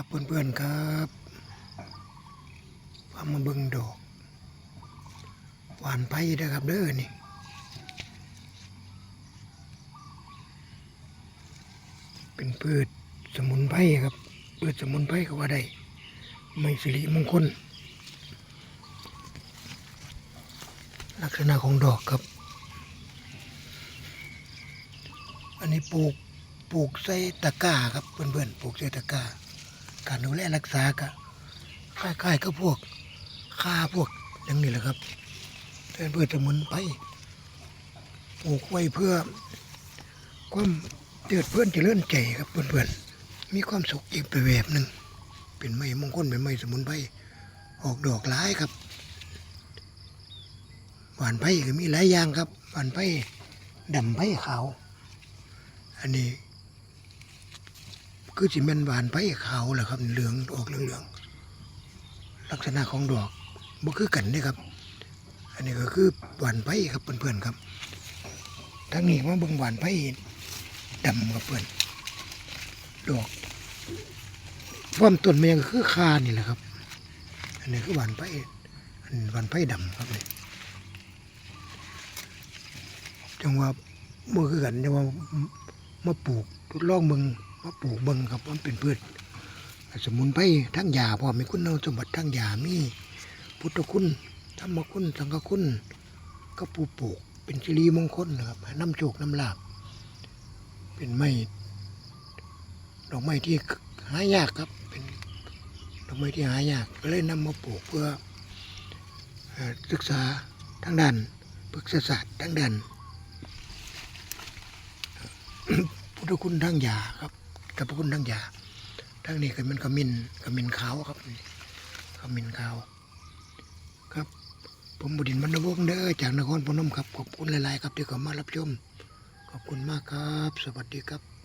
ครับเพื่อนๆครับพามาเบิ่งดอก หวานไผ่นะครับเด้อนี่เป็นพืชสมุนไพรครับพืชสมุนไพรก็ว่าได้ไม่สิริมงคล ลักษณะของดอกครับ อันนี้ปลูกปลูกใส่ตะกร้าครับเพื่อนๆปลูกใส่ตะกร้า การดูแลรักษาก็คล้ายๆกับพวกค่าพวกอย่างนี้แหละครับเป็นพืชสมุนไพรปลูกไว้เพื่อความเดือดเพื่อนจะเลื่อนใจครับเพื่อนๆมีความสุขอีกไปแบบหนึ่งเป็นไม้มงคลเป็นไม้สมุนไพรออกดอกหลายครับหวานไผ่ก็มีหลายอย่างครับหวานไผ่ดำไผ่ขาว อันนี้ คือสิเป็นหวานไผ่ขาวแหละครับเหลืองออกเหลืองๆลักษณะของดอกบ่คือกันนี่ครับ อันนี้ก็คือหวานไผ่ครับเพื่อนๆครับทั้งนี้มาเบิ่งหวานไผ่ดำครับเพื่อนดอกฟ้อมต้นมันยังคือคานี่แหละครับ อันนี้คือหวานไผ่อันหวานไผ่ดำครับนี่จังว่าเมื่อคือกันจังว่ามาปลูกลองเบิ่ง มาปลูกเบิ่งครับมันเป็นพืชสมุนไพรทั้งยาพร้อมมีคุณสมบัติทั้งยามีพุทธคุณธรรมคุณสังฆคุณก็ปลูกปลูกเป็นสิริมงคลนะครับน้ำโชคน้ำลาบเป็นไม้ดอกไม้ที่หายากครับ เป็นดอกไม้ที่หายากก็เลยนำมาปลูกเพื่อศึกษาทางด้านพฤกษศาสตร์ทางด้านพุทธคุณทั้งยาครับ สรรพคุณทั้งยาทั้งนี้ก็มันขมิ้นขมิ้นขาวครับขมิ้นขาว ครับ ผมบุดินทร์บรรณวงศ์เด้อจากนครพนมครับขอบคุณหลายๆครับที่เข้ามารับชมขอบคุณมากครับ สวัสดีครับ